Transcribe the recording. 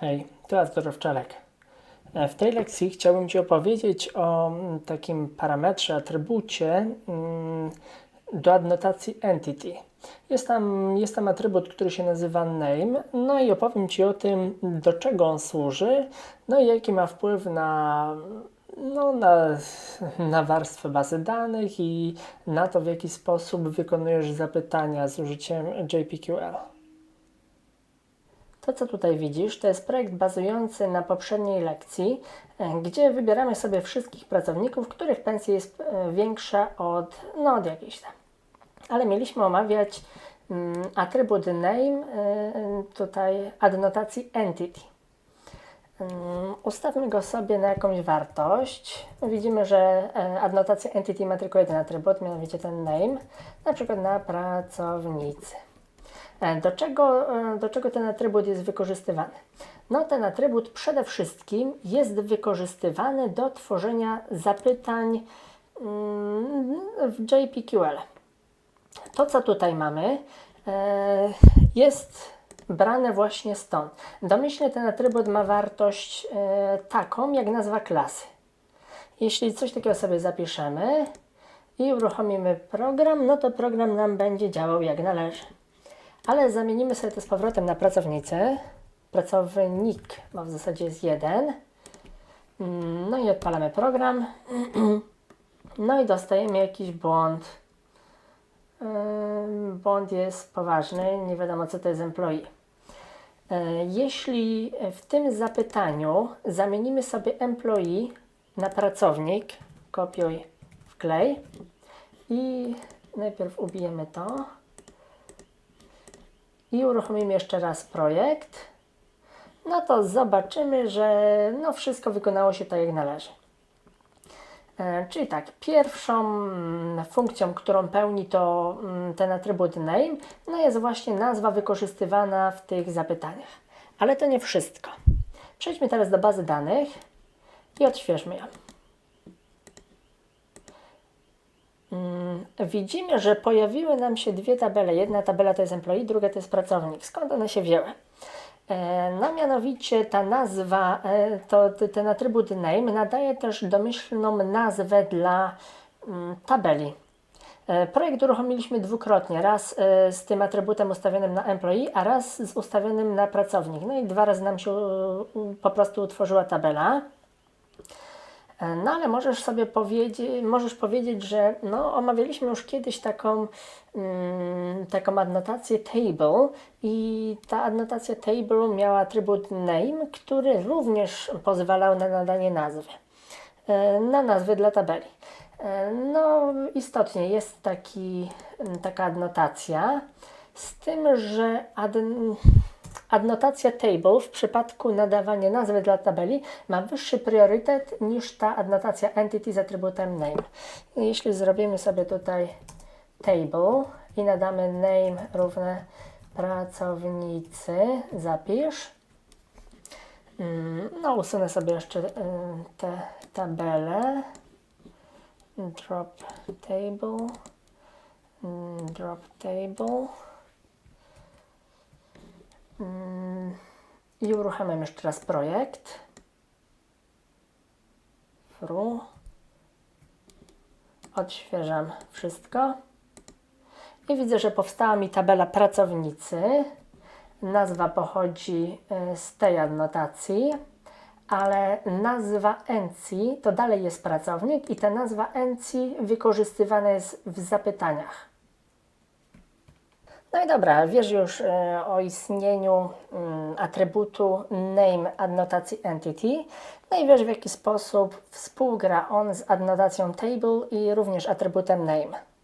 Hej, tu Artur Owczarek. E, W tej lekcji chciałbym Ci opowiedzieć o mm, takim parametrze, atrybucie mm, do adnotacji entity. Jest tam, jest tam atrybut, który się nazywa name, no i opowiem Ci o tym, do czego on służy, no i jaki ma wpływ na, no, na, na warstwę bazy danych i na to, w jaki sposób wykonujesz zapytania z użyciem JPQL. To, co tutaj widzisz, to jest projekt bazujący na poprzedniej lekcji, e, gdzie wybieramy sobie wszystkich pracowników, których pensja jest e, większa od, no, od jakiejś tam. Ale mieliśmy omawiać mm, atrybut name, e, tutaj adnotacji entity. Mm, Ustawmy go sobie na jakąś wartość. Widzimy, że adnotacja entity ma tylko jeden atrybut, mianowicie ten name, na przykład na pracownicy. E, Do czego, e, do czego ten atrybut jest wykorzystywany? No, ten atrybut przede wszystkim jest wykorzystywany do tworzenia zapytań mm, w JPQL. To, co tutaj mamy, e, jest brane właśnie stąd. Domyślnie ten atrybut ma wartość taką, jak nazwa klasy. Jeśli coś takiego sobie zapiszemy i uruchomimy program, no to program nam będzie działał jak należy. Ale zamienimy sobie to z powrotem na pracownicę. Pracownik, bo w zasadzie jest jeden. Mm, No i odpalamy program. No i dostajemy jakiś błąd. Błąd jest poważny, nie wiadomo co to jest employee. E, Jeśli w tym zapytaniu zamienimy sobie employee na pracownik, kopiuj, wklej i najpierw ubijemy to i uruchomimy jeszcze raz projekt, no to zobaczymy, że no wszystko wykonało się tak jak należy. E, Czyli tak, pierwszą mm, funkcją, którą pełni to mm, ten atrybut name, no jest właśnie nazwa wykorzystywana w tych zapytaniach. Ale to nie wszystko. Przejdźmy teraz do bazy danych i odświeżmy ją. Mm, Widzimy, że pojawiły nam się dwie tabele. Jedna tabela to jest employee, druga to jest pracownik. Skąd one się wzięły? E, No mianowicie ta nazwa, e, to, ten atrybut name nadaje też domyślną nazwę dla mm, tabeli. E, Projekt uruchomiliśmy dwukrotnie, raz z tym atrybutem ustawionym na employee, a raz z ustawionym na pracownik. No i dwa razy nam się po prostu utworzyła tabela. E, No ale możesz sobie powiedzieć, możesz powiedzieć, że no, omawialiśmy już kiedyś taką, mm, taką adnotację table i ta adnotacja table miała atrybut name, który również pozwalał na nadanie nazwy, e, na nazwy dla tabeli. E, No istotnie jest taki, taka adnotacja, z tym, że adn Adnotacja table w przypadku nadawania nazwy dla tabeli ma wyższy priorytet niż ta adnotacja entity z atrybutem name. Jeśli zrobimy sobie tutaj table i nadamy name równe pracownicy, zapisz. Mm, No, usunę sobie jeszcze y, te tabele. Drop table. Mm, Drop table. Mm, I uruchamiam jeszcze raz projekt. Fru. Odświeżam wszystko. I widzę, że powstała mi tabela pracownicy. Nazwa pochodzi y, z tej adnotacji, ale nazwa encji to dalej jest pracownik i ta nazwa encji wykorzystywana jest w zapytaniach. No i dobra, wiesz już e, o istnieniu mm, atrybutu name adnotacji entity. No i wiesz w jaki sposób współgra on z adnotacją table i również atrybutem name.